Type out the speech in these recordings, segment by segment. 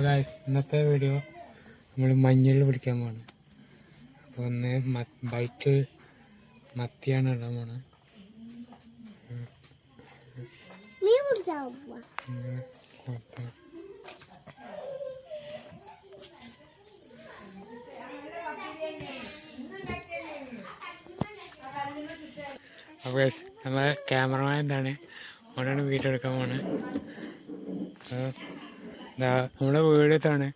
അപ്പോൾ ഇന്നത്തെ വീഡിയോ നമ്മൾ മഞ്ഞൾ പിടിക്കാൻ പോകണം അപ്പോൾ ഒന്ന് ബൈക്ക് മത്തിയാണ് ഇടാൻ പോണത്. അപ്പോൾ നമ്മളെ ക്യാമറമാൻ എന്താണ് അവിടെയാണ് വീഡിയോ എടുക്കാൻ ഇതാ നമ്മുടെ വീടത്താണ്.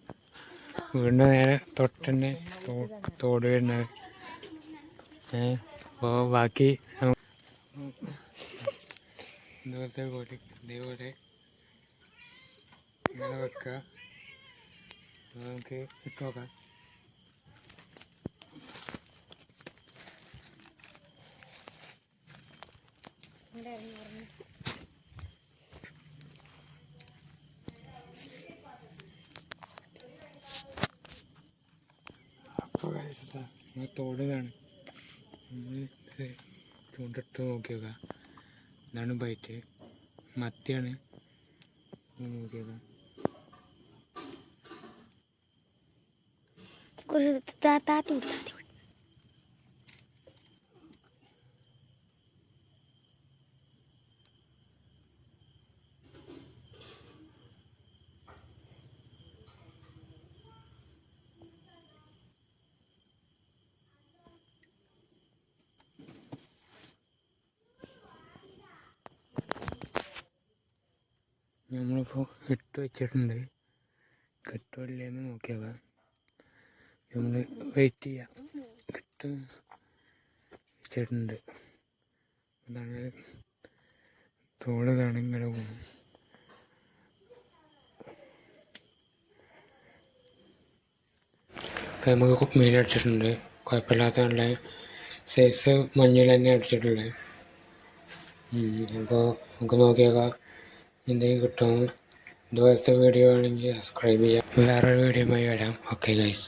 വീടിന്റെ നേരെ തൊട്ടന്നെ തോട് വരുന്നത്. ഏ അപ്പോൾ ബാക്കി ഇതുപോലത്തെ കോഴി ഇതേപോലെ ഇങ്ങനെ വെക്കുക നമുക്ക് ഇട്ട് നോക്കാം. അപ്പോൾ നമ്മൾ തോട് ഇതാണ് നമ്മൾ ഇത് ചൂണ്ടിട്ട് നോക്കി നോക്കാം ഇതാണ് ബൈറ്റ്. മത്തിയാണ് നോക്കി നോക്കാം കുറച്ച് താ- താത്തി വിട്, താത്തി നമ്മളിപ്പോൾ ഇട്ട് വെച്ചിട്ടുണ്ട്. കിട്ടുമില്ലേന്ന് നോക്കിയാൽ നമ്മൾ വെയിറ്റ് ചെയ്യാം. കിട്ട് വെച്ചിട്ടുണ്ട്. അതാണ് തോട് പോകും നമുക്ക് മീൻ അടിച്ചിട്ടുണ്ട്. കുഴപ്പമില്ലാത്ത നല്ല സൈസ് മഞ്ഞൾ തന്നെ അടിച്ചിട്ടുള്ളത്. അപ്പോൾ നമുക്ക് നോക്കിയേക്കാം. എന്തെങ്കിലും കിട്ടുമോ ഇതുപോലത്തെ വീഡിയോ ആണെങ്കിൽ സബ്സ്ക്രൈബ് ചെയ്യാം. വേറൊരു വീഡിയോയുമായി വരാം. Okay guys